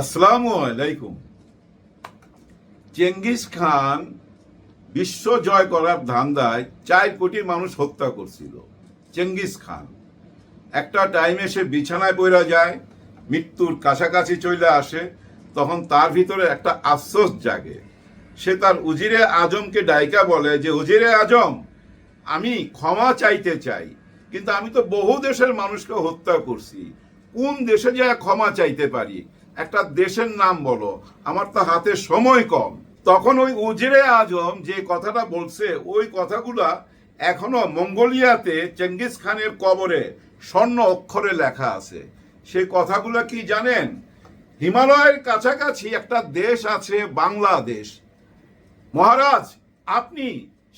আসসালামু আলাইকুম। Genghis Khan বিশ্ব জয় করার ধান্দায় চার কোটি মানুষ হত্যা করছিল, চেঙ্গিস খান। একটা টাইমে সে বিছানায় পড়া যায়, মৃত্যুর কাছাকাছি চলে আসে, তখন তার ভিতরে একটা আফসোস জাগে। সে তার উজিরে আজমকে ডাইকা বলে যে, উজিরে আজম, আমি ক্ষমা চাইতে চাই, কিন্তু আমি তো বহু দেশের মানুষকে হত্যা করছি। কোন দেশে যায় ক্ষমা চাইতে পারি? একটা দেশের নাম বলো, আমার তো হাতে সময় কম। তখন ওই উজিরে আজম যে কথাটা বলছে, ওই কথাগুলা এখনও মঙ্গোলিয়াতে চেঙ্গিস খানের কবরে স্বর্ণ অক্ষরে লেখা আছে। সেই কথাগুলো কি জানেন? হিমালয়ের কাছাকাছি একটা দেশ আছে বাংলাদেশ। মহারাজ, আপনি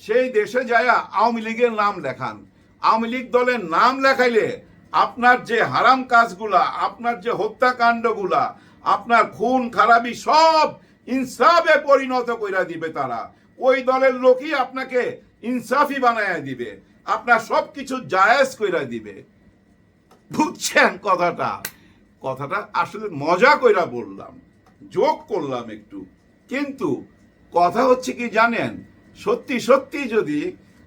সেই দেশে যায়া আওয়ামী লীগের নাম লেখান। আওয়ামী লীগ দলের নাম লেখাইলে আপনার যে হারাম কাজগুলা, আপনার যে হত্যাকাণ্ডগুলা আপনার খুন, খারাপি সব ইনসাফে পরিণত কইরা দিবে তারা। ওই দলের লোকই আপনাকে ইনসাফি বানায় দিবে। আপনার সব কিছু জায়েজ কইরা দিবে। বুঝছেন কথাটা? কথাটা আসলে মজা কইরা বললাম যোগ করলাম একটু। কিন্তু কথা হচ্ছে কি জানেন? সত্যি সত্যি যদি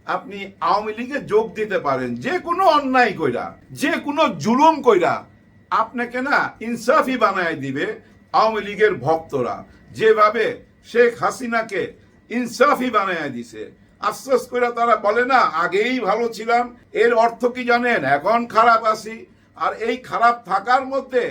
আপনি আওয়ামী লীগে যোগ দিতে পারেন, যে কোনো অন্যায় কইরা, যে কোনো জুলুম কইরা আপনাকে না ইনসাফি বানায় দিবে আওয়ামী লীগের ভক্তরা। যেভাবে শেখ হাসিনাকে ইনসাফি বানায় দিছে। আশ্বাস করে তারা বলে না, আগেই ভালো ছিলাম, এর অর্থ কি জানেন? এখন খারাপ আছি। আর এই খারাপ থাকার মধ্যে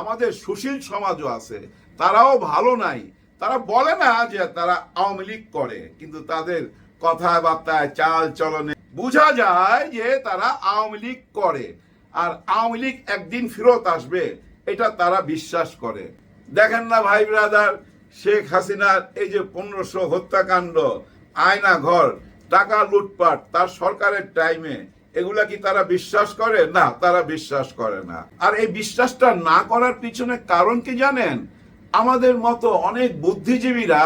আমাদের সুশীল সমাজও আছে। তারাও ভালো নাই। তারা বলে না যে তারা আওয়ামী লীগ করে, কিন্তু তাদের কথাবার্তায় চাল চলনে বোঝা যায় যে তারা আওয়ামী লীগ করে। আর আওয়ামী লীগ একদিন ফেরত আসবে, এটা তারা বিশ্বাস করে। দেখেন না ভাই ব্রাদার, শেখ হাসিনার এই যে পনেরোশো হত্যাকাণ্ড, আয়না ঘর, টাকা লুটপাট, তার সরকারের টাইমে এগুলা কি তারা বিশ্বাস করে? না, তারা বিশ্বাস করে না। আর এই বিশ্বাসটা না করার পিছনে কারণ কি জানেন? আমাদের মতো অনেক বুদ্ধিজীবীরা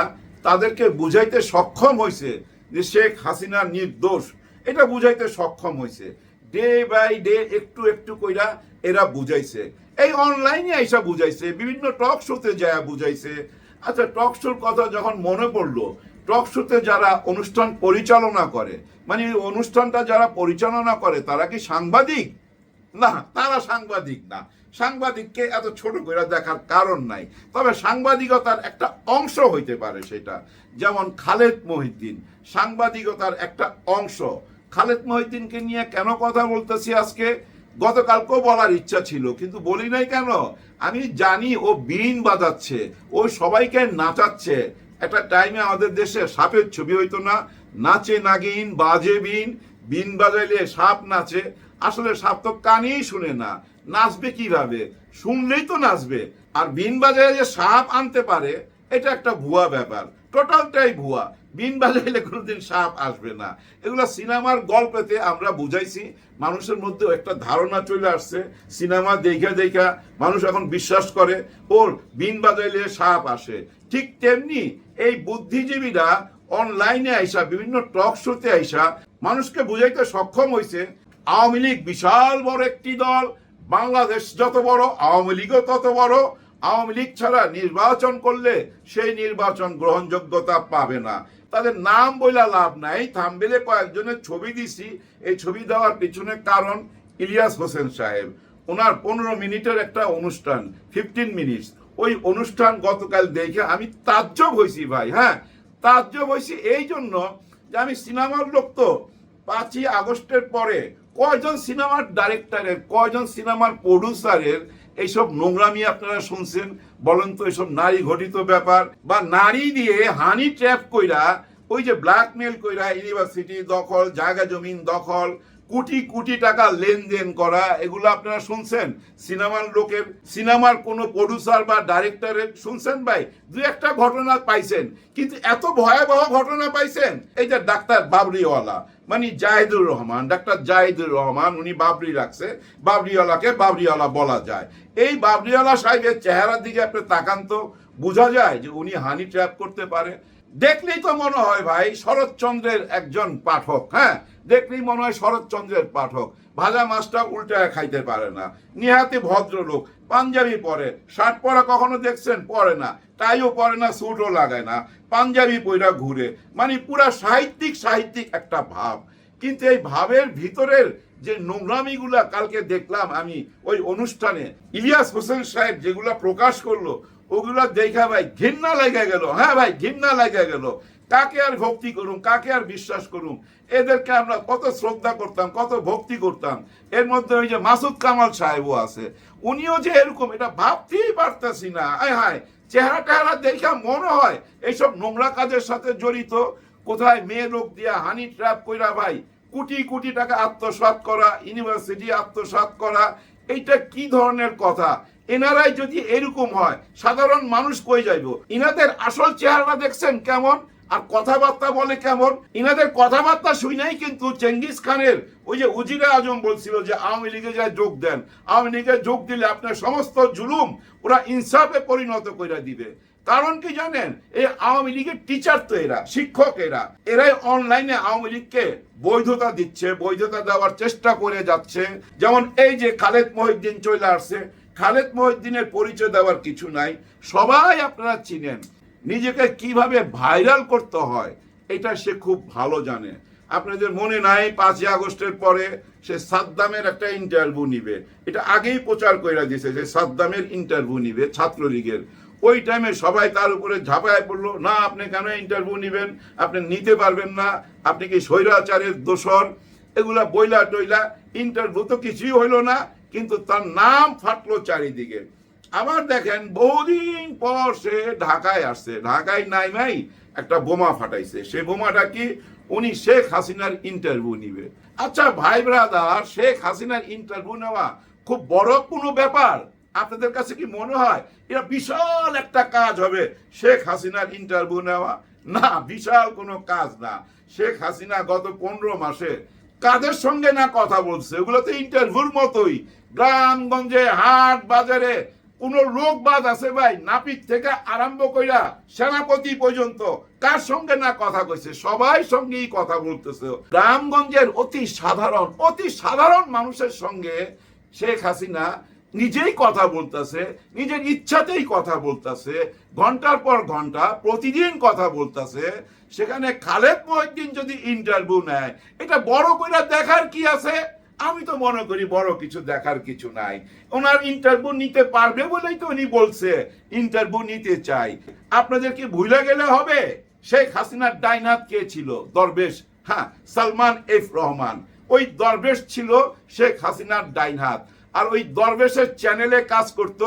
তাদেরকে বুঝাইতে সক্ষম হয়েছে যে শেখ হাসিনা নির্দোষ। এটা বুঝাইতে সক্ষম হয়েছে ডে বাই ডে একটু একটু কইরা এরা বুঝাইছে। এই অনলাইনে এসা বুঝাইছে, বিভিন্ন টক শোতে যায় বুঝাইছে। আচ্ছা টক শোর কথা যখন মনে পড়ল টক শোতে যারা অনুষ্ঠান পরিচালনা করে মানে অনুষ্ঠানটা যারা পরিচালনা করে, তারা কি সাংবাদিক? না, তারা সাংবাদিক না। সাংবাদিককে এত ছোট করে দেখার কারণ নাই। তবে সাংবাদিকতার একটা অংশ হইতে পারে সেটা। যেমন খালেদ মহিদ্দিন সাংবাদিকতার একটা অংশ। খালেদ মহিদ্দিনকে নিয়ে কেন কথা বলতেছি আজকে? গতকালকেও বলার ইচ্ছা ছিল, কিন্তু বলি নাই কেন? আমি জানি ও বিন বাজাচ্ছে, ও সবাইকে নাচাচ্ছে। একটা টাইমে আমাদের দেশে সাপের ছবি হইতো না। নাচে নাগিন, বাজে বিন বিন বাজাইলে সাপ নাচে। আসলে সাপ তো কানেই শুনে না। নাচবে কীভাবে? শুনলেই তো নাচবে। আর বিন বাজায় যে সাপ আনতে পারে, এটা একটা ভুয়া ব্যাপার। টোটালটাই ভুয়া। বিন বাজাইলে কোনোদিন সাপ আসবে না। এগুলো সিনেমার গল্পেতে আমরা বুঝাইছি, মানুষের মধ্যে একটা ধারণা চলে আসছে, সিনেমা দেখা দেখা মানুষ এখন বিশ্বাস করে, ওর বিন বাজাইলে সাপ আসে। ঠিক তেমনি এই বুদ্ধিজীবীরা অনলাইনে আইসা, বিভিন্ন টক শোতে আইসা মানুষকে বুঝাইতে সক্ষম হয়েছে আওয়ামী লীগ বিশাল বড় একটি দল, বাংলাদেশ যত বড়, আওয়ামী লীগও তত বড়। আওয়ামী লীগ ছাড়া নির্বাচন করলে সেই নির্বাচন গ্রহণযোগ্যতা পাবে না। তাদের নাম বইলা লাভ নাই। থামবেলে কয়েকজনের ছবি দিছি। এই ছবি দেওয়ার পিছনে কারণ ইলিয়াস হোসেন সাহেব। ওনার পনেরো মিনিটের একটা অনুষ্ঠান ফিফটিন মিনিটস ওই অনুষ্ঠান গতকাল দেখে আমি তাজ্জব হয়েছি ভাই হ্যাঁ? তাজ্জব হয়েছি এই জন্য যে আমি সিনেমার লোক তো। পাঁচই আগস্টের পরে কয়জন সিনেমার ডাইরেক্টরের কয়জন সিনেমার প্রডিউসারের এইসব নোংরামি আপনারা শুনছেন? বলেন তো এসব নারী ঘটিত ব্যাপার বা নারী দিয়ে হানি ট্র্যাপ কইরা ওই যে ব্ল্যাকমেল কইরা ইউনিভার্সিটি দখল, জায়গা জমিন দখল কোটি কোটি টাকা লেনদেন করা, এগুলো আপনারা শুনছেন? সিনেমার লোকের, সিনেমার কোনো প্রডিউসার বা ডাইরেক্টরের শুনছেন ভাই? দু একটা ঘটনা পাইছেন, কিন্তু এত ভয়াবহ ঘটনা পাইছেন? এই যে ডাক্তার বাবরিওয়ালা মানে জাহিদুর রহমান, ডাক্তার জাহিদুর রহমান, উনি বাবরি রাখছে, বাবরিওয়ালাকে বাবরিওয়ালা বলা যায়। এই বাবরিওয়ালা সাহেবের চেহারার দিকে আপনি তাকান তো, বোঝা যায় যে উনি হানি ট্র্যাপ করতে পারে। দেখলেই তো মনে হয় ভাই, শরৎচন্দ্রের একজন পাঠক হ্যাঁ? দেখলেই মনে হয় শরৎচন্দ্রের পাঠক। ভাজা মাছটা উল্টায় খাইতে পারে না। নিহাতি ভদ্রলোক, পাঞ্জাবি পরে। শার্ট পরা কখনো দেখছেন? পরে না। টাইও পরে না, স্যুটও লাগায় না। পাঞ্জাবি পইরা ঘুরে। মানে পুরা সাহিত্যিক সাহিত্যিক একটা ভাব। কিন্তু এই ভাবের ভিতরের যে নোংরামিগুলা কালকে দেখলাম আমি ওই অনুষ্ঠানে, ইলিয়াস হোসেন সাহেব যেগুলা প্রকাশ করল, ওগুলা দেখা ভাই ঘৃণা লেগে গেল। হ্যাঁ ভাই, ঘৃণা লেগে গেল। কাকে আর ভক্তি করুম, কাকে আর বিশ্বাস করুম? এদেরকে আমরা কত শ্রদ্ধা করতাম, কত ভক্তি করতাম। এর মধ্যে ওই যে মাসুদ কামাল সাহেবও আছে। উনিও যে এরকম, এটা ভাবতেই পারতেছি না। আয় হায়, চেহারা টেহারা দেখা মনে হয় এইসব নোংরা কাজের সাথে জড়িত। কোথায় মেয়ে লোক দিয়া হানি ট্র্যাপ কইরা ভাই, কোটি কোটি টাকা আত্মসাৎ করা, ইউনিভার্সিটি আত্মসাৎ করা, এইটা কি ধরনের কথা? এনারাই যদি এরকম হয়, সাধারণ মানুষ কই যাইব? ইনাদের আসল চেহারা দেখছেন কেমন? আর কথাবার্তা বলে কেমন? ইনাদের কথাবার্তা শুনেই কিন্তু চেঙ্গিস খানের ওই যে উজিরে আজম বলছিল যে আওয়ামী লীগে যায় যোগ দেন। আওয়ামী লীগে যোগ দিলে আপনার সমস্ত জুলুম ওরা ইনসাফে পরিণত করে দিবে। কারণ কি জানেন? এই আওয়ামী লীগের টিচার তো এরা, শিক্ষক এরা। এরাই অনলাইনে আওয়ামী লীগকে বৈধতা দিচ্ছে, বৈধতা দেওয়ার চেষ্টা করে যাচ্ছে। যেমন এই যে খালেদ মহিউদ্দিন চলে আসছে, খালেদ মহিউদ্দিনের পরিচয় দেওয়ার কিছু নাই। সবাই আপনারা চিনেন। নিজেকে কীভাবে ভাইরাল করতে হয়, এটা সে খুব ভালো জানে। আপনাদের মনে নাই, পাঁচই আগস্টের পরে সে সাদ্দামের একটা ইন্টারভিউ নিবে। এটা আগেই প্রচার করে দিয়েছে যে সাদ্দামের ইন্টারভিউ নিবে ছাত্রলীগের। ওই টাইমে সবাই তার উপরে ঝাঁপায় পড়ল, না, আপনি কেন ইন্টারভিউ নিবেন? আপনি নিতে পারবেন না। আপনি কি স্বৈরাচারের দোষর? এগুলা বইলা টইলা ইন্টারভিউ তো কিছুই হইল না, কিন্তু তার নাম ফাটলো চারিদিকে। আবার দেখেন বহুদিন পর সে ঢাকায় আসছে। ঢাকায় নাই নাই একটা বোমা ফাটাইছে। সে বোমাটা কি? উনি শেখ হাসিনার ইন্টারভিউ নিবে। আচ্ছা ভাই ব্রাদার, শেখ হাসিনার ইন্টারভিউ নেওয়া খুব বড় কোনো ব্যাপার? আপনাদের কাছে কি মনে হয় এটা বিশাল একটা কাজ হবে শেখ হাসিনার ইন্টারভিউ নেওয়া? না, বিশাল কোনো কাজ না। শেখ হাসিনা গত পনেরো মাসে কাদের সঙ্গে না কথা বলছে? ওগুলো তো ইন্টারভিউর মতোই। গ্রামগঞ্জে হাট বাজারে কোন রোগ বাদ আছে ভাই, নাপিত থেকে আরম্ভ কইরা সেনাপতি পর্যন্ত কার সঙ্গে না কথা কইছে? সবাই সঙ্গেই কথা বলতেছে। গ্রামগঞ্জের অতি সাধারণ অতি সাধারণ মানুষের সঙ্গে শেখ হাসিনা নিজেই কথা বলতেছে, নিজের ইচ্ছাতেই কথা বলতেছে, ঘণ্টার পর ঘণ্টা প্রতিদিন কথা বলতেছে। সেখানে খালেদ মহিদ্দিন যদি ইন্টারভিউ নেয়, এটা বড় করে দেখার কি আছে? আমি তো মনে করি বড় কিছু দেখার কিছু নাই। ওনার ইন্টারভিউ নিতে পারবে বলেই তো উনি বলছে ইন্টারভিউ নিতে চাই। আপনাদের কি ভুলে গেলে হবে? শেখ হাসিনার ডাইনাত কে ছিল? দরবেশ হ্যাঁ সালমান এফ রহমান। ওই দরবেশ ছিল শেখ হাসিনার ডাইন হাত আর ওই দরবেশের চ্যানেলে কাজ করত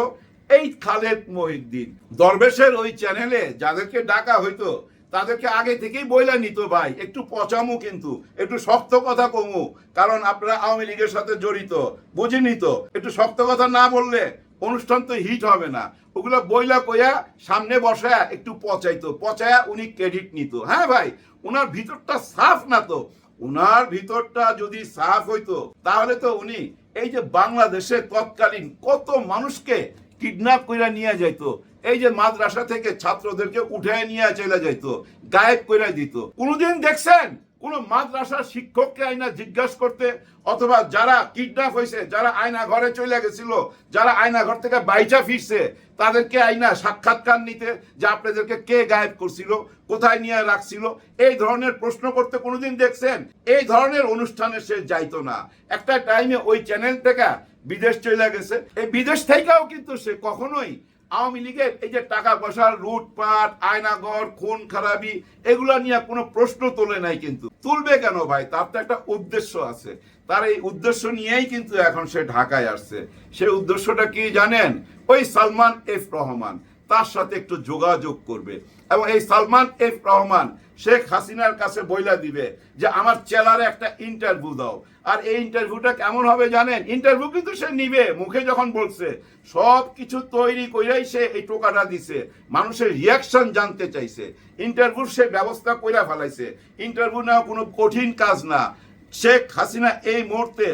এই খালেদ মহিউদ্দিন। দরবেশের ওই চ্যানেলে যাদেরকে ডাকা হইতো তাদেরকে আগে থেকেই বইলা নিত ভাই। একটু পচামু কিন্তু, একটু শক্ত কথা কমু, কারণ আপনারা আওয়ামী লীগের সাথে জড়িত, বুঝে তো একটু শক্ত কথা না বললে অনুষ্ঠান তো হিট হবে না। ওগুলো বইলা কইয়া সামনে বসায়া একটু পচাইতো, পচায়া উনি ক্রেডিট নিত। হ্যাঁ ভাই ওনার ভিতরটা সাফ না তো? উনার ভিতরটা যদি সাফ হইতো, তাহলে তো উনি এই যে বাংলাদেশে তৎকালীন কত মানুষকে কিডন্যাপ কইরা নিয়ে যাইতো। এই যে মাদ্রাসা থেকে ছাত্রদেরকে উঠায় নিয়ে চলে যাইতো, গায়েব কইরা দিত। কোনোদিন দেখছেন? কোন মাদ্রাসার শিক্ষককে আইনা জিজ্ঞাসা করতে, অথবা যারা কিডন্যাপ হয়েছে, যারা আয়না ঘরে চলে গেছিল, যারা আয়না ঘর থেকে বাইচা ফিরছে, তাদেরকে আইনা সাক্ষাৎকার নিতে যে আপনাদেরকে কে গায়েব করছিল, কোথায় নিয়ে রাখছিল, এই ধরনের প্রশ্ন করতে কোনোদিন দেখছেন? এই ধরনের অনুষ্ঠানে সে যাইতো না। একটা টাইমে ওই চ্যানেল থেকে বিদেশ চলে গেছে। এই বিদেশ থেকেও কিন্তু সে কখনোই আওয়ামী লীগের এই যে টাকা পয়সার লুটপাট, আয়নাগর, খুন, খারাপি, এগুলো নিয়ে কোনো প্রশ্ন তোলে নাই কিন্তু। তুলবে কেন ভাই? তার তো একটা উদ্দেশ্য আছে। তার এই উদ্দেশ্য নিয়েই কিন্তু এখন সে ঢাকায় আসছে। সে উদ্দেশ্যটা কি জানেন? ওই সালমান এফ রহমান, তার সাথে একটু যোগাযোগ করবে। এবং এই সালমান এফ রহমান, শেখ হাসিনার কাছে বইলা দিবে যে, আমার চেলারে একটা ইন্টারভিউ দাও। আর এই ইন্টারভিউটা কেমন হবে জানেন? ইন্টারভিউ কিন্তু সে নিবে, মুখে যখন বলছে, সব কিছু তৈরি কইরাই সে এই টোকাটা দিছে, মানুষের রিয়াকশন জানতে চাইছে। ইন্টারভিউ সে ব্যবস্থা কইরা ফেলাইছে। ইন্টারভিউ নেওয়া কোনো কঠিন কাজ না। শেখ হাসিনা এই মুহূর্তে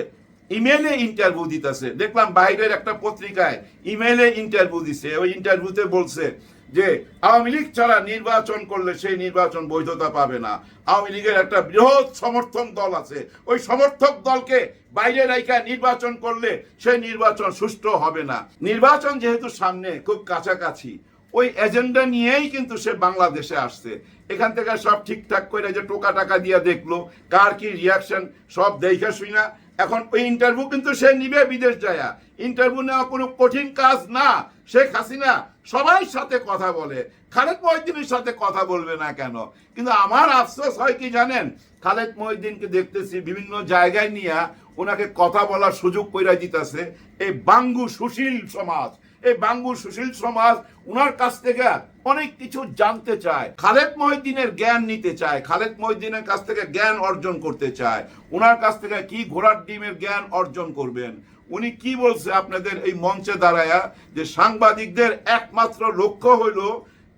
ইমেলে ইন্টারভিউ দিতেছে। দেখলাম বাইরের একটা পত্রিকায় ইমেলে ইন্টারভিউ দিছে। ওই ইন্টারভিউতে বলছে যে আওয়ামী লীগ ছাড়া নির্বাচন করলে সেই নির্বাচন বৈধতা পাবে না। আওয়ামী লীগের একটা বৃহৎ সমর্থন দল আছে। ওই সমর্থক দলকে বাইরে রাইখা নির্বাচন করলে সেই নির্বাচন সুষ্ঠু হবে না। নির্বাচন যেহেতু সামনে, খুব কাছাকাছি। ওই এজেন্ডা নিয়েই কিন্তু সে বাংলাদেশে আসছে। এখান থেকে সব ঠিকঠাক করে যে টোকা টাকা দিয়ে দেখল, কার কি রিয়াকশন সব দেখে শুই না। এখন ওই ইন্টারভিউ কিন্তু সে নিবে বিদেশ যায়া। ইন্টারভিউ নেওয়া কোনো কঠিন কাজ না। শেখ হাসিনা সবাই সাথে কথা বলে, খালেদ মহিদ্দিনের সাথে কথা বলবে না কেন? কিন্তু আমার আফসোস হয় কি জানেন? খালেদ মহিদ্দিনকে দেখতেছি বিভিন্ন জায়গায় নিয়ে ওনাকে কথা বলার সুযোগ কইরা দিতেছে। এই বাঙ্গু সুশীল সমাজ, এই বাঙ্গু সুশীল সমাজ ওনার কাছ থেকে অনেক কিছু জানতে চায়। খালেদ মহিদ্দিনের জ্ঞান নিতে চায়, খালেদ মহিদ্দিনের কাছ থেকে জ্ঞান অর্জন করতে চায়। ওনার কাছ থেকে কি ঘোড়ার ডিমের জ্ঞান অর্জন করবেন? উনি কি বলছে আপনাদের এই মঞ্চে দাঁড়ায়া যে সাংবাদিকদের একমাত্র লক্ষ্য হইল,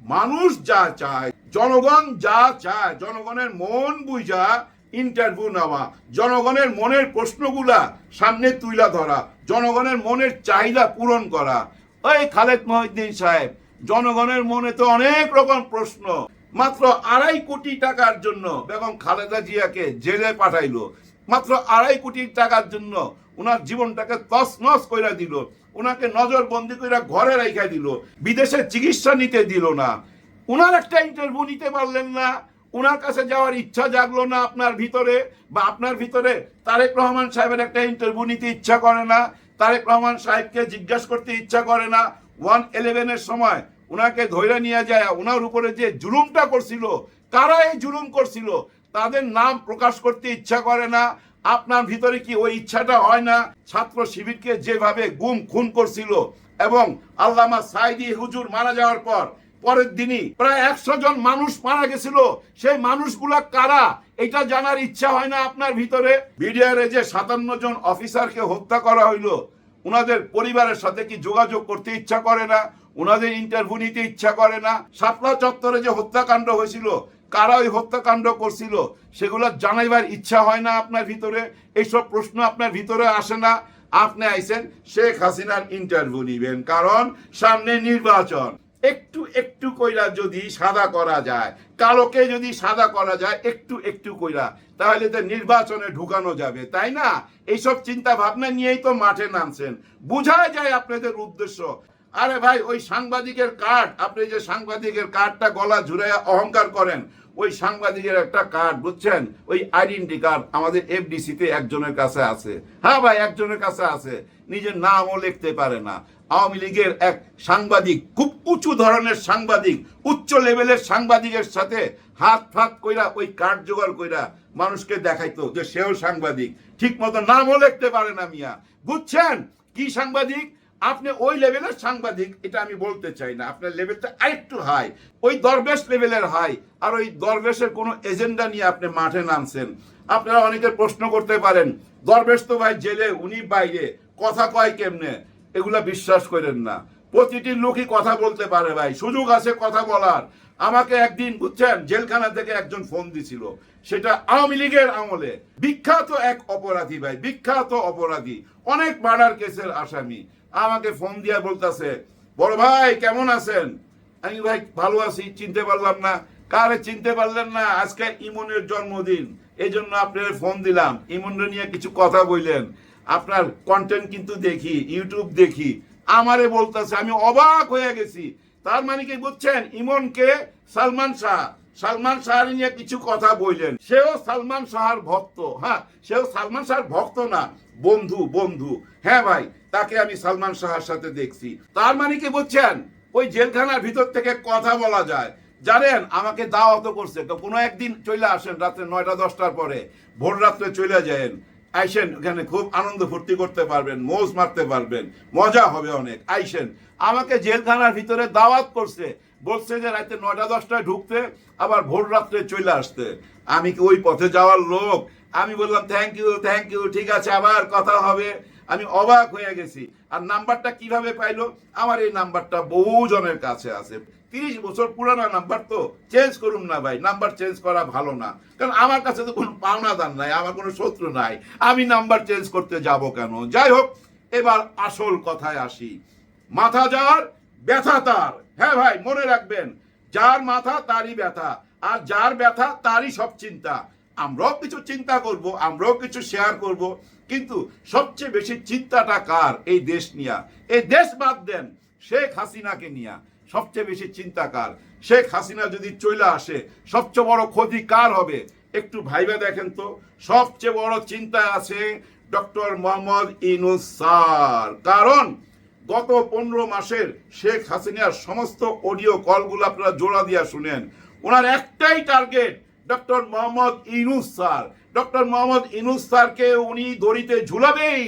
মানুষ যা চায়, জনগণ যা চায়, জনগণের মন বুঝা ইন্টারভিউ নেওয়া, জনগণের মনের প্রশ্নগুলা সামনে তুইলা ধরা, জনগণের মনের চাহিদা পূরণ করা। ওই খালেদ মহিদ্দিন সাহেব, জনগণের মনে তো অনেক রকম প্রশ্ন, মাত্র আড়াই কোটি টাকার জন্য বেগম খালেদা জিয়াকে জেলে পাঠাইলো। মাত্র আড়াই কোটি টাকার জন্য ওনার জীবনটাকে তছনছ কইরা দিল। ওনাকে নজরবন্দি কইরা ঘরে রাইখা দিল। বিদেশে চিকিৎসা নিতে দিল না। ওনার একটা ইন্টারভিউ নিতে পারলেন না। ওনার কাছে যাওয়ার ইচ্ছা জাগলো না আপনার ভিতরে বা আপনার ভিতরে তারেক রহমান সাহেবের একটা ইন্টারভিউ নিতে ইচ্ছা করে না। তারেক রহমান সাহেবকে জিজ্ঞাসা করতে ইচ্ছা করে না। ওয়ান ইলেভেনের সময় ওনাকে ধৈর্য নিয়ে যায়, ওনার উপরে যে জুলুমটা করছিল, কারা এই জুলুম করছিল? তাদের নাম প্রকাশ করতে ইচ্ছা করে না। আপনার ভিতরে কি ওই ইচ্ছাটা হয় না? ছাত্র শিবিরকে যেভাবে গুম, খুন করছিল এবং আল্লামা সাইদি হুজুর মারা যাওয়ার পর, পরের দিনই প্রায় একশো জন মানুষ মারা গেছিল। সেই মানুষগুলা কারা? এটা জানার ইচ্ছা হয় না আপনার ভিতরে। বিডিআর যে সাতান্ন জন অফিসারকে হত্যা করা হইল ওনাদের পরিবারের সাথে কি যোগাযোগ করতে ইচ্ছা করে না? ওনাদের ইন্টারভিউ নিতে ইচ্ছা করে না? শাপলা চত্বরে যে হত্যাকাণ্ড হয়েছিল কারা ওই হত্যাকাণ্ড করছিল, সেগুলো জানাইবার ইচ্ছা হয় না আপনার ভিতরে। এইসব প্রশ্ন আপনার ভিতরে আসে না। আপনি আইছেন, শেখ হাসিনার ইন্টারভিউ নিবেন। কারণ, সামনে নির্বাচন। একটু একটু কইরা যদি সাদা করা যায়, কালোকে যদি সাদা করা যায়, একটু একটু কইরা, তাহলে তো নির্বাচনে ঢুকানো যাবে, তাই না? এইসব চিন্তা ভাবনা নিয়েই তো মাঠে নামছেন। বোঝা যায় আপনাদের উদ্দেশ্য। আরে ভাই, ওই সাংবাদিকের কার্ড আপনি যে সাংবাদিকের কার্ডটা গলা ঝুরাইয়া অহংকার করেন, ওই সাংবাদিকের একটা কার্ড বুঝছেন? ওই আইডেন্টি কার্ড আমাদের এফডিসি তে একজনের কাছে আছে। হ্যাঁ ভাই, একজনের কাছে আছে। নিজের নামও লিখতে পারে না। আওয়ামী লীগের এক সাংবাদিক, খুব উঁচু ধরনের সাংবাদিক, উচ্চ লেভেলের সাংবাদিকের সাথে হাত ফাত কইরা ওই কার্ড জোগাড় কইরা মানুষকে দেখাইতো যে সেও সাংবাদিক। ঠিক মতো নামও লিখতে পারে না মিয়া। বুঝছেন? কি সাংবাদিক? আপনি ওই লেভেলের সাংবাদিক, এটা আমি বলতে চাই না। আপনার লেভেলটা আরেকটু হাই ওই দরবেশ লেভেলের হাই আর ওই দরবেশের কোনো এজেন্ডা নিয়ে আপনি মাঠে নামছেন। আপনারা অনেকের প্রশ্ন করতে পারেন, দরবেশ তো ভাই জেলে, উনি বাইরে। কথা কয় কেমনে? এগুলা বিশ্বাস করেন না। প্রতিটি লোকই কথা বলতে পারে ভাই। সুযোগ আছে কথা বলার। আমাকে একদিন, বুঝছেন, জেলখানা থেকে একজন ফোন দিছিল। সেটা আওয়ামী লীগের আমলে। বিখ্যাত এক অপরাধী ভাই, বিখ্যাত অপরাধী। অনেক মার্ডার কেসের আসামি। আমাকে ফোন দিয়ে বলতেছে, বড় ভাই, কেমন আছেন? আমি ভাই, ভালো আছি, চিনতে পারলাম না। কারে চিনতে পারলেন না? আজকে ইমনের জন্মদিন এই জন্য আপনার ফোন দিলাম। ইমনরে নিয়ে কিছু কথা বললেন। আপনার কন্টেন্ট কিন্তু দেখি ইউটিউব দেখি। আমারে বলতেছে, আমি অবাক হয়ে গেছি। তার মানে কি বুঝছেন? ইমনকে সালমান শাহ, সালমান শাহর নিয়ে কিছু কথা বললেন। সেও সালমান শাহর ভক্ত হ্যাঁ সেও সালমান শাহর ভক্ত না, বন্ধু বন্ধু। হ্যাঁ ভাই তাকে আমি সালমান শাহর সাথে দেখছি। তার মানে কি বুঝছেন? ওই জেলখানার ভিতর থেকে কথা বলা যায়। জানেন, আমাকে দাওয়াত করছে। তো কোনো একদিন চলে আসেন রাত্রে নয়টা, দশটার পরে। ভোর রাত্রে চলে যায়েন। আইসেন ওখানে খুব আনন্দ ফুর্তি করতে পারবেন, মোজ মারতে পারবেন, মজা হবে অনেক। আইসেন, আমাকে জেলখানার ভিতরে দাওয়াত করছে। বলছে যে রাতে নয়টা, দশটায় ঢুকতে, আবার ভোর রাত্রে চলে আসতে। আমি কি ওই পথে যাওয়ার লোক? আমি বললাম থ্যাংক ইউ থ্যাংক ইউ ঠিক আছে, আবার কথা হবে। আমি অবাক হয়ে গেছি। আর নাম্বারটা কীভাবে পাইলো? আমার এই নাম্বারটা বহু জনের কাছে আছে। তিরিশ বছর পুরানো নাম্বার তো। চেঞ্জ করুন না ভাই, নাম্বার চেঞ্জ করা ভালো না। কারণ আমার কাছে তো কোনো পাওনাদার নাই, আমার কোনো শত্রু নাই। আমি নাম্বার চেঞ্জ করতে যাব কেন? যাই হোক, এবার আসল কথায় আসি। মাথা যার, ব্যথা তার। হ্যাঁ ভাই, মনে রাখবেন, যার মাথা তারই ব্যথা, আর যার ব্যথা তারই সব চিন্তা। আমরাও কিছু চিন্তা করব, আমরাও কিছু শেয়ার করব। কিন্তু সবচেয়ে বেশি চিন্তাটা কার? এই দেশ নিয়া। এই দেশ বাদ দেন শেখ হাসিনাকে নিয়া। সবচেয়ে বেশি চিন্তা কার? শেখ হাসিনা যদি চলে আসে, সবচেয়ে বড় ক্ষতি কার হবে? একটু ভাইবে দেখেন তো। সবচেয়ে বড় চিন্তা আছে ডক্টর মোহাম্মদ ইনুস স্যার। কারণ গত পনেরো মাসের শেখ হাসিনার সমস্ত অডিও কলগুলো আপনারা জোড়া দিয়া শুনেন। ওনার একটাই target doctor Mohammad Yunus sir. Doctor Mohammad Yunus স্যারকে উনি দড়িতে ঝুলাবেই।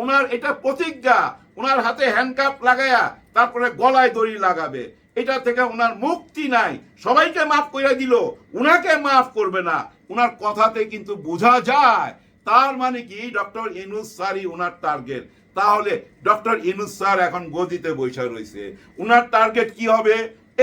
ওনার এটা প্রতিজ্ঞা ওনার হাতে হ্যান্ডকাপ লাগায়া তারপরে গলায় দড়ি লাগাবে। এটা থেকে ওনার মুক্তি নাই। সবাইকে মাফ করে দিল, উনাকে মাফ করবে না। ওনার কথাতে কিন্তু বোঝা যায়। তার মানে কি, ডক্টর ইনুস স্যারই ওনার টার্গেট তাহলে ডক্টর ইনুস স্যার এখন গদিতে বৈশা রয়েছে উনার টার্গেট কি হবে?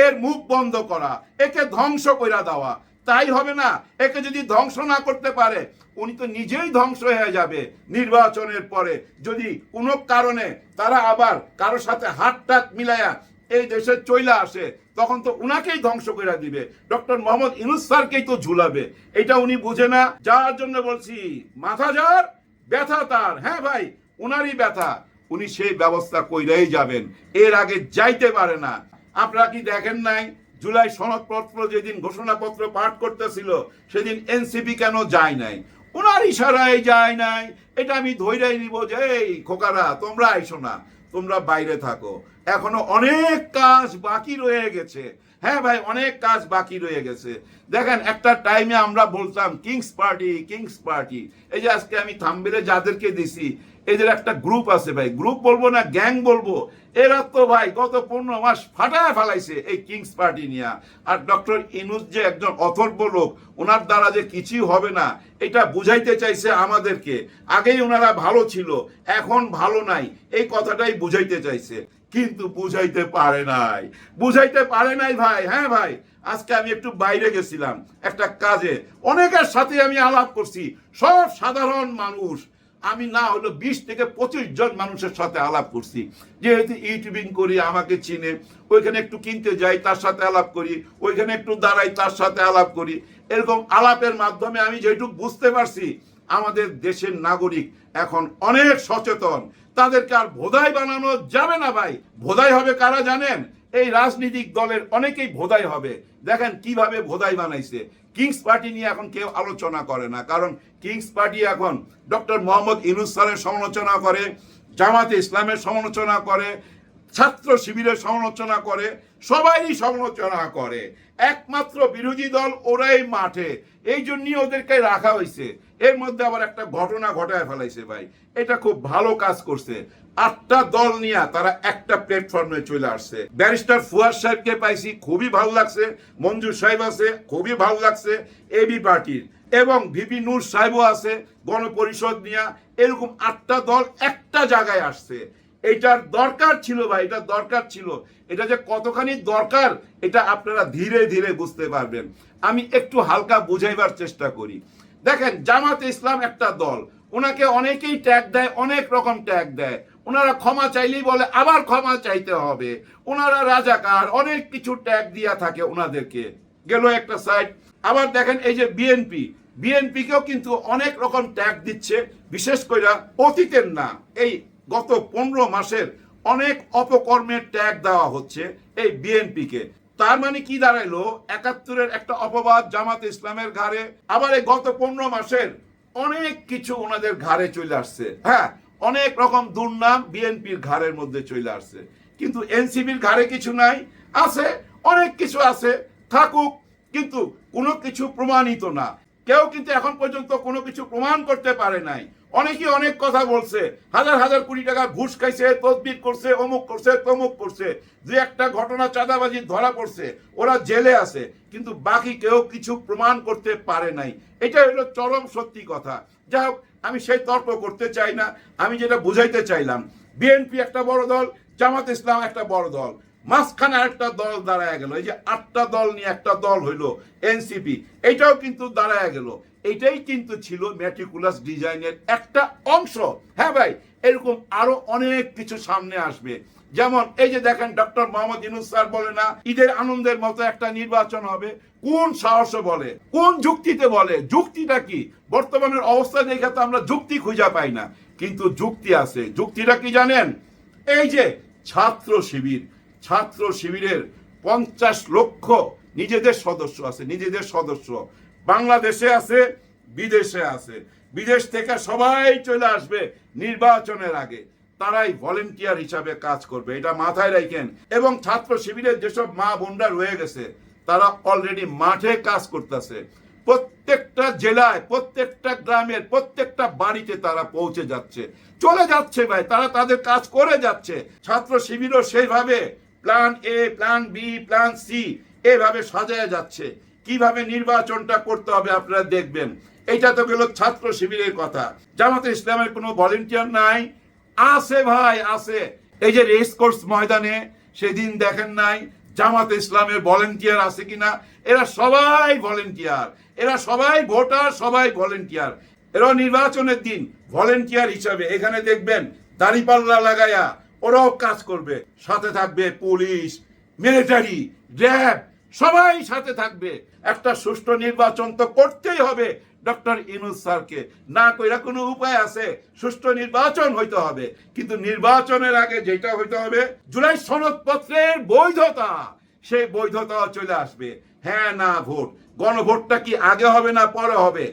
এর মুখ বন্ধ করা, একে ধ্বংস করে দেওয়া। তাই হবে না। একে যদি ধ্বংস না করতে পারে, উনি তো নিজেই ধ্বংস হয়ে যাবে নির্বাচনের পরে। যদি কোনো কারণে তারা আবার কারোর সাথে হাত টাত মিলায়া এই দেশে চইলা আসে, তখন তো উনাকেই ধ্বংস করে দিবে। ডক্টর মোহাম্মদ ইনুস স্যারকেই তো ঝুলাবে। এটা উনি বুঝে না। যার জন্য বলছি, মাথা যার, ব্যথা তার। হ্যাঁ ভাই, উনারই ব্যথা। উনি সেই ব্যবস্থা কইরাই যাবেন। এর আগে যাইতে পারে না। আপনারা কি দেখেন নাই? জুলাই সনদপত্র যেদিন ঘোষণাপত্র পাঠ করতেছিল, সেদিন এনসিপি কেন যায় নাই? ওনার ইশারায় যায় নাই। এটা আমি ধৈর্যাই নিব যে, এই খোকারা, তোমরা আইসো না, তোমরা বাইরে থাকো। এখনও অনেক কাজ বাকি রয়ে গেছে। হ্যাঁ ভাই, অনেক কাজ বাকি রয়ে গেছে। দেখেন, একটা টাইমে আমরা বলতাম, কিংস পার্টি কিংস পার্টি। এই যে আজকে আমি থাম্বেলে যাদেরকে দিছি, এদের একটা গ্রুপ আছে ভাই। গ্রুপ বলব না, গ্যাং বলব। এরা তো ভাই গত পনেরো মাস ফাটায় ফেলাইছে এই কিংস পার্টি নিয়ে। আর ডক্টর ইনুস যে একজন অথর্ব লোক, ওনার দ্বারা যে কিছুই হবে না, এটা বুঝাইতে চাইছে আমাদেরকে। আগেই ওনারা ভালো ছিল, এখন ভালো নাই, এই কথাটাই বুঝাইতে চাইছে। কিন্তু বুঝাইতে পারে নাই। বুঝাইতে পারে নাই ভাই হ্যাঁ ভাই, আজকে আমি একটু বাইরে গেছিলাম একটা কাজে। অনেকের সাথে আমি আলাপ করছি, সব সাধারণ মানুষ। আমি না হলো বিশ থেকে পঁচিশ জন মানুষের সাথে আলাপ করছি। যেহেতু ইউটিউবিং করি, আমাকে চিনে, ওইখানে একটু কিনতে যাই, তার সাথে আলাপ করি, ওইখানে একটু দাঁড়াই, তার সাথে আলাপ করি। এরকম আলাপের মাধ্যমে আমি যেটুকু বুঝতে পারছি, আমাদের দেশের নাগরিক এখন অনেক সচেতন। তাদেরকে আর ভোদাই বানানো যাবে না ভাই। ভোদাই হবে কারা জানেন? এই রাজনৈতিক দলের অনেকেই ভোদাই হবে। দেখেন কীভাবে ভোদাই বানাইছে। কিংস পার্টি নিয়ে এখন কেউ আলোচনা করে না। কারণ কিংস পার্টি এখন ডক্টর মোহাম্মদ ইনুস স্যারের সমালোচনা করে, জামাতে ইসলামের সমালোচনা করে, ছাত্র শিবিরের সমালোচনা করে সবাই সমালোচনা করে। একমাত্র বিরোধী দল ওরাই মাঠে। এই জন্যই ওদেরকে রাখা হয়েছে এর মধ্যে আবার একটা ঘটনা ঘটায় ফেলাইছে ভাই। এটা খুব ভালো কাজ করছে। আটটা দল নিয়ে তারা একটা প্ল্যাটফর্মে চলে আসছে। ব্যারিস্টার ফুয়াদ সাহেবকে পাইছি, খুবই ভালো লাগছে। মঞ্জুর সাহেব আছে, খুবই ভালো লাগছে। এবি পার্টির। এবং ভিপি নূর সাহেবও আছে, গণপরিষদ নিয়ে। এরকম আটটা দল একটা জায়গায় আসছে। এটার দরকার ছিল ভাই, এটা দরকার ছিল। এটা যে কতখানি দরকার, এটা আপনারা ধীরে ধীরে বুঝতে পারবেন। আমি একটু হালকা বুঝাইবার চেষ্টা করি। দেখেন, জামাতে ইসলাম একটা দল। ওনাকে অনেকেই ট্যাগ দেয়, অনেক রকম ট্যাগ দেয়। ওনারা ক্ষমা চাইলেই বলে, আবার ক্ষমা চাইতে হবে। ওনারা রাজাকার, অনেক কিছু ট্যাগ দিয়া থাকে ওনাদেরকে। গেল একটা সাইড আবার দেখেন এই যে বিএনপি বিএনপিকেও কিন্তু অনেক রকম ট্যাগ দিচ্ছে, বিশেষ করে অতীতের না। এই গত পনেরো মাসের অনেক অপকর্মের ট্যাগ দেওয়া হচ্ছে এই বিএনপিকে তার মানে কি দাঁড়াইলো? একাত্তরের একটা অপবাদ, জামাত ইসলামের ঘাড়ে। আবার এই গত পনেরো মাসের অনেক কিছু ওনাদের ঘাড়ে চলে আসছে। হ্যাঁ অনেক রকম দুর্নাম বিএনপির ঘাড়ের মধ্যে চলে আসছে। কিন্তু এনসিবির ঘাড়ে কিছু নাই, আছে, অনেক কিছু আছে, থাকুক, কিন্তু কোনো কিছু প্রমাণিত না। কেউ কিন্তু এখন পর্যন্ত কোনো কিছু প্রমাণ করতে পারে নাই। অনেকেই অনেক কথা বলছে, হাজার হাজার কোটি টাকা ঘুষ খাইছে তদবির করছে, অমুক করছে, তমুক করছে। যে একটা ঘটনা চাঁদাবাজি ধরা পড়ছে, ওরা জেলে আছে, কিন্তু বাকি কেউ কিছু প্রমাণ করতে পারে নাই। এটা হলো চরম সত্যি কথা। যাই হোক, আমি সেই তর্ক করতে চাই না। আমি যেটা বুঝাইতে চাইলাম বিএনপি একটা বড় দল, জামাত ইসলাম একটা বড় দল। মাঝখানে একটা দল দাঁড়ায় গেল, এই যে আটটা দল নিয়ে একটা দল হইল এনসিপি এটাও কিন্তু দাঁড়ায় গেল। এটাই কিন্তু ছিল ম্যাট্রিকুলাস ডিজাইনের একটা অংশ। হ্যাঁ ভাই, এরকম আরও অনেক কিছু সামনে আসবে। যেমন এই যে দেখেন ডক্টর মোহাম্মদ ইনুস স্যার বলে না, ঈদের আনন্দের মতো একটা নির্বাচন হবে। কোন সাহসে বলে? কোন যুক্তিতে বলে? যুক্তিটা কি? বর্তমানের অবস্থা দেখে তো আমরা যুক্তি খুঁজে পাই না। কিন্তু যুক্তি আছে। যুক্তিটা কি জানেন? এই যে ছাত্র শিবির, ছাত্র শিবিরের পঞ্চাশ লক্ষ নিজেদের সদস্য আছে, নিজেদের সদস্য। বাংলাদেশে আছে, বিদেশে আছে। বিদেশ থেকে সবাই চলে আসবে নির্বাচনের আগে। তারাই ভলেন্টিয়ার হিসাবে কাজ করবে। এটা মাথায় রাখেন। এবং ছাত্র শিবিরের যেসব মা বোনরা রয়ে গেছে তারা অলরেডি মাঠে কাজ করতেছে। প্রত্যেকটা জেলায়, প্রত্যেকটা গ্রামের, প্রত্যেকটা বাড়িতে তারা পৌঁছে যাচ্ছে। চলে যাচ্ছে ভাই, তারা তাদের কাজ করে যাচ্ছে। ছাত্র শিবিরও সেইভাবে plan A plan B plan C এভাবে সাজায় যাচ্ছে। কীভাবে নির্বাচনটা করতে হবে আপনারা দেখবেন। এইটা তো গেল ছাত্র শিবিরের কথা। জামাতে ইসলামের কোনো ভলেন্টিয়ার নাই। আছে ভাই, আছে। এই যে রেস কোর্স ময়দানে, সেদিন দেখেন নাই। জামাত ইসলামের ভলেন্টিয়ার আছে কিনা, এরা সবাই ভলেন্টিয়ার এরা সবাই ভোটার, সবাই ভলেন্টিয়ার এরা নির্বাচনের দিন ভলেন্টিয়ার হিসাবে, এখানে দেখবেন, দাড়িপাল্লা লাগায়া ওরাও কাজ করবে। সাথে থাকবে পুলিশ মিলিটারি র্যাব সবাই সাথে থাকবে। একটা সুষ্ঠু নির্বাচন তো করতেই হবে। ডক্টর ইনুস স্যারকে। না, কইরা কোনো উপায় আছে? সুষ্ঠু নির্বাচন হইতে হবে। কিন্তু নির্বাচনের আগে যেটা হইতে হবে, জুলাই সনদপত্রের বৈধতা। সেই বৈধতা চলে আসবে। হ্যাঁ না, ভোট। গণভোটটা কি আগে হবে না পরে হবে?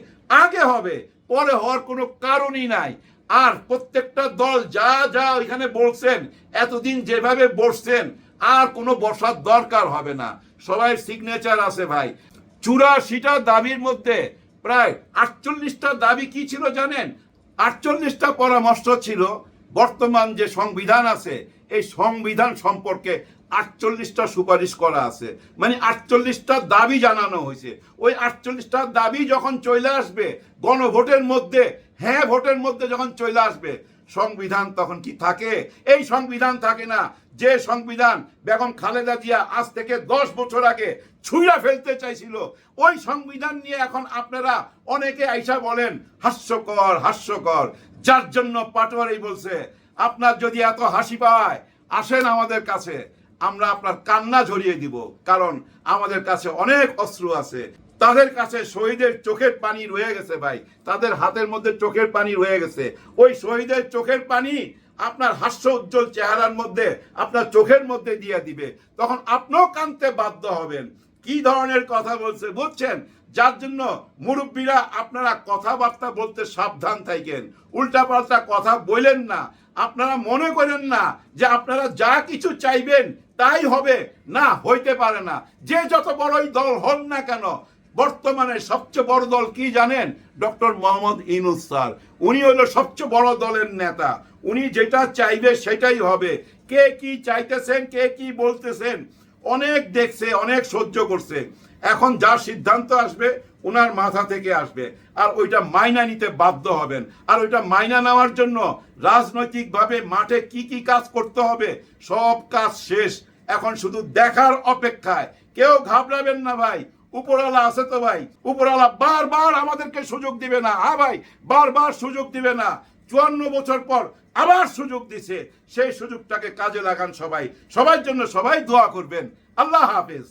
আগে হবে। পরে হওয়ার কোনো কারণই নাই। আর প্রত্যেকটা দল যা যা এখানে বলছেন, এতদিন যেভাবে বসছেন, আর কোনো বসার দরকার হবে না। সবাই সিগনেচার আছে ভাই। চুরাশিটা দাবির মধ্যে প্রায় আটচল্লিশটা দাবি কি ছিল জানেন? আটচল্লিশটা পরামর্শ ছিল, বর্তমান যে সংবিধান আছে, এই সংবিধান সম্পর্কে আটচল্লিশটা সুপারিশ করা আছে। মানে আটচল্লিশটা দাবি জানানো হয়েছে। ওই আটচল্লিশটা দাবি যখন চলে আসবে, গণভোটের মধ্যে হ্যাঁ ভোটের মধ্যে যখন চলে আসবে সংবিধান তখন কি থাকে? এই সংবিধান থাকে না। যে সংবিধান বেগম খালেদা জিয়া আজ থেকে দশ বছর আগে ছুঁড়া ফেলতে চাইছিল, ওই সংবিধান নিয়ে এখন আপনারা অনেকে আইসা বলেন, হাস্যকর হাস্যকর। যার জন্য পাটোয়ারি বলছে, আপনার যদি এত হাসি পায়, আসেন আমাদের কাছে। আমরা আপনার কান্না ঝরিয়ে দিব। কারণ আমাদের কাছে অনেক অস্ত্র আছে। তাদের কাছে শহীদের চোখের পানি রয়ে গেছে ভাই। তাদের হাতের মধ্যে চোখের পানি রয়ে গেছে। ওই শহীদের চোখের পানি আপনার হাস্য উজ্জ্বল চেহারার মধ্যে, আপনার চোখের মধ্যে দিয়ে দিবে। তখন আপনিও কানতে বাধ্য হবেন। কি ধরনের কথা বলছে, বুঝছেন? যার জন্য মুরব্বীরা আপনারা কথাবার্তা বলতে সাবধান থাকেন। উল্টাপাল্টা কথা বলেন না। আপনারা মনে করেন না যে আপনারা যা কিছু চাইবেন তাই হবে। না, হইতে পারে না। যে যত বড়ই দল হন না কেন বর্তমানে সবচেয়ে বড় দল কি জানেন? Doctor Mohammad Yunus sir. উনি হলো সবচেয়ে বড় দলের নেতা। উনি যেটা চাইবে সেটাই হবে। কে কি চাইতেছেন, কে কি বলতেছেন, অনেক দেখছে, অনেক সহ্য করছে। এখন যা সিদ্ধান্ত আসবে ওনার মাথা থেকে আসবে। আর ওইটা মাইনা নিতে বাধ্য হবেন। আর ওইটা মাইনা নেওয়ার জন্য রাজনৈতিকভাবে মাঠে কি কি কাজ করতে হবে, সব কাজ শেষ। এখন শুধু দেখার অপেক্ষায়। কেউ ঘাবড়াবেন না ভাই। উপরওয়ালা আছে তো ভাই? উপরওয়ালা বারবার আমাদেরকে সুযোগ দিবে না। হ্যাঁ ভাই, বারবার সুযোগ দিবে না। চুয়ান্ন বছর পর আবার সুযোগ দিছে। সেই সুযোগটাকে কাজে লাগান সবাই। সবার জন্য সবাই দোয়া করবেন। আল্লাহ হাফেজ।